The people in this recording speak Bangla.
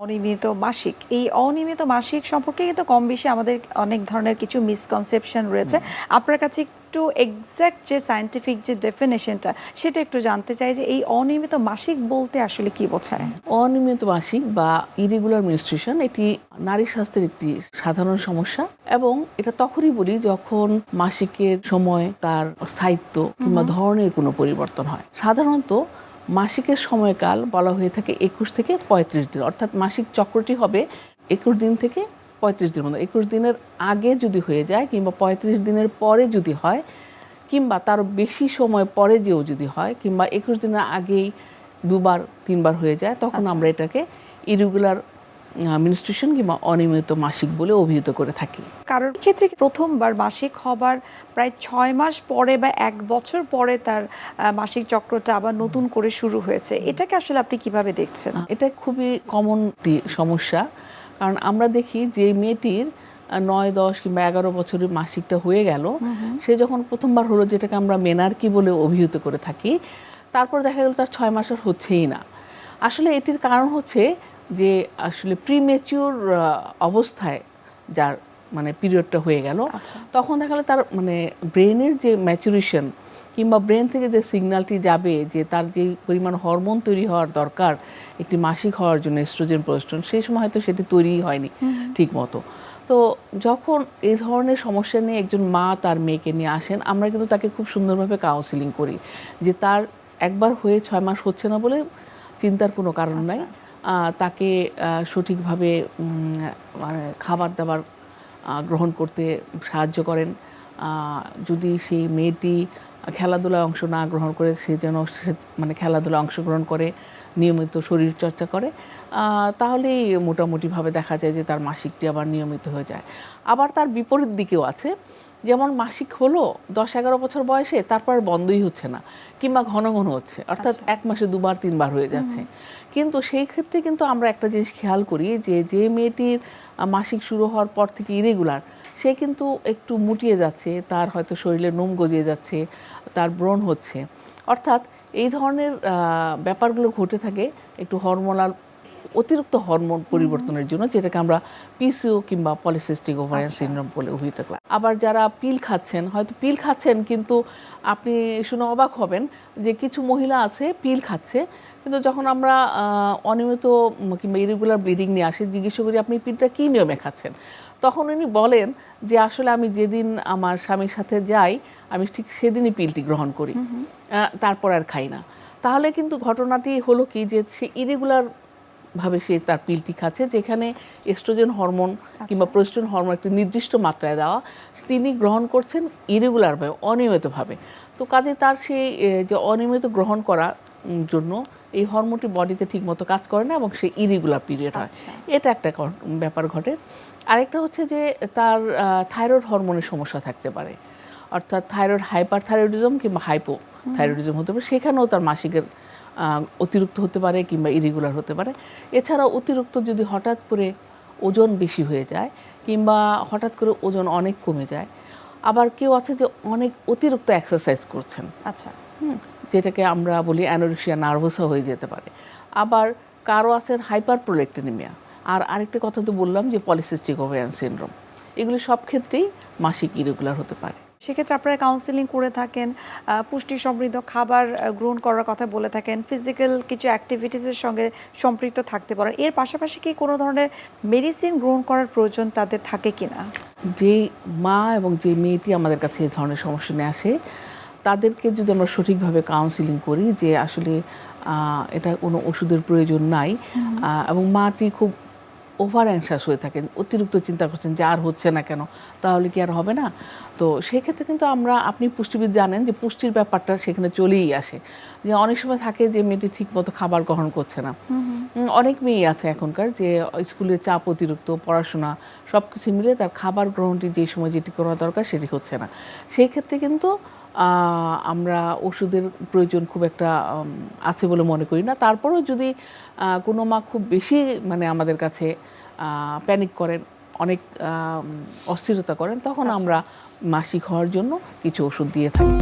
অনিয়মিত মাসিক। এই অনিয়মিত মাসিক সম্পর্কে কিন্তু কম বেশি আমাদের অনেক ধরনের কিছু মিসকনসেপশন রয়েছে। আপনার কাছে একটু এক্স্যাক্ট যে সায়েন্টিফিক যে ডেফিনেশনটা সেটা একটু জানতে চাই যে এই অনিয়মিত মাসিক বলতে আসলে কি বোঝায়? অনিয়মিত মাসিক বা ইরেগুলার মেনস্ট্রুয়েশন এটি নারী স্বাস্থ্যের একটি সাধারণ সমস্যা এবং এটা তখনই বলি যখন মাসিকের সময় তার স্থায়িত্ব কিংবা ধরনের কোনো পরিবর্তন হয়। সাধারণত মাসিকের সময়কাল বলা হয়ে থাকে একুশ থেকে পঁয়ত্রিশ দিন। অর্থাৎ মাসিক চক্রটি হবে একুশ দিন থেকে পঁয়ত্রিশ দিনের মধ্যে। একুশ দিনের আগে যদি হয়ে যায় কিংবা পঁয়ত্রিশ দিনের পরে যদি হয় কিংবা তার বেশি সময় পরে যেও যদি হয় কিংবা একুশ দিনের আগেই দুবার তিনবার হয়ে যায় তখন আমরা এটাকে ইরেগুলার মিনিস্ট্রেশন কিংবা অনিয়মিত মাসিক বলে অভিহিত করে থাকি। কারোর ক্ষেত্রে প্রথমবার মাসিক হবার প্রায় ছয় মাস পরে বা এক বছর পরে তার মাসিক চক্রটা আবার নতুন করে শুরু হয়েছে? এটাকে আসলে আপনি কীভাবে দেখছেন? এটা খুবই কমন সমস্যা। কারণ আমরা দেখি যে মেয়েটির নয় দশ কিংবা এগারো বছরের মাসিকটা হয়ে গেল। সে যখন প্রথমবার হলো যেটাকে আমরা মেনার্কি বলে অভিহিত করে থাকি তারপর দেখা গেল তার ছয় মাস আর হচ্ছেই না। আসলে এটির কারণ হচ্ছে যে আসলে প্রিমেচিওর অবস্থায় যার মানে পিরিয়ডটা হয়ে গেল আচ্ছা। তখন দেখা গেলো তার মানে ব্রেনের যে ম্যাচুরেশন কিংবা ব্রেন থেকে যে সিগন্যালটি যাবে যে তার যে পরিমাণ হরমোন তৈরি হওয়ার দরকার একটি মাসিক হওয়ার জন্য এস্ট্রোজেন প্রোস্টন সেই সময় হয়তো সেটি তৈরিই হয়নি ঠিক মতো। তো যখন এই ধরনের সমস্যা নিয়ে একজন মা তার মেয়েকে নিয়ে আসেন আমরা কিন্তু তাকে খুব সুন্দরভাবে কাউন্সিলিং করি যে তার একবার হয়ে ছয় মাস হচ্ছে না বলে চিন্তার কোনো কারণ নাই। আহ, তাকে সঠিকভাবে মানে খাবার দাবার গ্রহণ করতে সাহায্য করেন। যদি সেই মেয়েটি খেলাধুলায় অংশ না গ্রহণ করে, সে যেন মানে খেলাধুলায় অংশগ্রহণ করে নিয়মিত শরীর চর্চা করে তাহলেই মোটামুটিভাবে দেখা যায় যে তার মাসিকটি আবার নিয়মিত হয়ে যায়। আবার তার বিপরীত দিকেও আছে যেমন মাসিক হলো দশ এগারো বছর বয়সে তারপর বন্ধই হচ্ছে না কিংবা ঘন ঘন হচ্ছে অর্থাৎ এক মাসে দুবার তিনবার হয়ে যাচ্ছে। কিন্তু সেই ক্ষেত্রে কিন্তু আমরা একটা জিনিস খেয়াল করি যে যে মেয়েটির মাসিক শুরু হওয়ার পর থেকে ইরেগুলার সে কিন্তু একটু মুটিয়ে যাচ্ছে তার হয়তো শরীরে নোম গজিয়ে যাচ্ছে তার ব্রণ হচ্ছে। অর্থাৎ এই ধরনের ব্যাপারগুলো ঘটে থাকে একটু হরমোনাল অতিরিক্ত হরমোন পরিবর্তনের জন্য যেটাকে আমরা পিসিও কিংবা পলিসিস্টিক ওভারিয়ান সিনড্রোম বলে অভিহিত করি। আবার যারা পিল খাচ্ছেন হয়তো পিল খাচ্ছেন কিন্তু আপনি শুনে অবাক হবেন যে কিছু মহিলা আছে পিল খাচ্ছে কিন্তু যখন আমরা অনিয়মিত কিংবা ইরেগুলার ব্লিডিং নিয়ে আসি জিজ্ঞেস করি আপনি পিলটা কী নিয়মে খাচ্ছেন? তখন উনি বলেন যে আসলে আমি যেদিন আমার স্বামীর সাথে যাই আমি ঠিক সেদিনই পিলটি গ্রহণ করি। তারপর আর খাই না। তাহলে কিন্তু ঘটনাটি হলো কি যে সে ইরেগুলার ভাবে সে তার পিলটি খাচ্ছে যেখানে এস্ট্রোজেন হরমোন কিংবা প্রোস্টোজেন হরমোন একটি নির্দিষ্ট মাত্রায় দেওয়া তিনি গ্রহণ করছেন ইরেগুলারভাবে অনিয়মিতভাবে। তো কাজে তার সেই যে অনিয়মিত গ্রহণ করার জন্য এই হরমোনটি বডিতে ঠিকমতো কাজ করে না এবং সে ইরেগুলার পিরিয়ড হয়। আচ্ছা। এটা একটা ব্যাপার ঘটে। আরেকটা হচ্ছে যে তার থাইরয়েড হরমোনের সমস্যা থাকতে পারে। অর্থাৎ থাইরয়েড হাইপার থাইরয়েডিজম কিংবা হাইপো থাইরয়েডিজম হতে পারে সেখানেও তার মাসিকের অতিরিক্ত হতে পারে কিংবা ইরেগুলার হতে পারে। এছাড়াও অতিরিক্ত যদি হঠাৎ করে ওজন বেশি হয়ে যায় কিংবা হঠাৎ করে ওজন অনেক কমে যায় আবার কেউ আছে যে অনেক অতিরিক্ত এক্সারসাইজ করছেন। আচ্ছা। যেটাকে আমরা বলি অ্যানোরিক্সিয়া নার্ভাসও হয়ে যেতে পারে। আবার কারও আছেন হাইপার প্রোলেক্টেনিমিয়া আর আরেকটা কথা তো বললাম যে পলিসিস্টিক ওভেরিয়ান সিনড্রোম এগুলি সব ক্ষেত্রেই মাসিক ইরেগুলার হতে পারে। সেক্ষেত্রে আপনারা কাউন্সিলিং করে থাকেন পুষ্টি সমৃদ্ধ খাবার গ্রহণ করার কথা বলে থাকেন ফিজিক্যাল কিছু অ্যাক্টিভিটিসের সঙ্গে সম্পৃক্ত থাকতে পারেন। এর পাশাপাশি কি কোনো ধরনের মেডিসিন গ্রহণ করার প্রয়োজন তাদের থাকে কি না যেই মা এবং যে মেয়েটি আমাদের কাছে এই ধরনের সমস্যা নিয়ে আসে তাদেরকে যদি আমরা সঠিকভাবে কাউন্সিলিং করি যে আসলে এটা কোনো ওষুধের প্রয়োজন নাই এবং মাটি খুব ওভার অ্যাংশাস হয়ে থাকেন অতিরিক্ত চিন্তা করছেন যে আর হচ্ছে না কেন তাহলে কি আর হবে না? তো সেক্ষেত্রে কিন্তু আমরা আপনি পুষ্টিবিদ জানেন যে পুষ্টির ব্যাপারটা সেখানে চলেই আসে। যে অনেক সময় থাকে যে মেয়েটি ঠিকমতো খাবার গ্রহণ করছে না। অনেক মেয়েই আছে এখনকার যে স্কুলের চাপ অতিরিক্ত পড়াশোনা সব কিছু মিলে তার খাবার গ্রহণটি যে সময় যেটি করা দরকার সেটি হচ্ছে না। সেই ক্ষেত্রে কিন্তু আমরা ওষুধের প্রয়োজন খুব একটা আছে বলে মনে করি না। তারপরেও যদি কোনো মা খুব বেশি মানে আমাদের কাছে প্যানিক করেন অনেক অস্থিরতা করেন তখন আমরা মাসিক হওয়ার জন্য কিছু ওষুধ দিয়ে থাকি।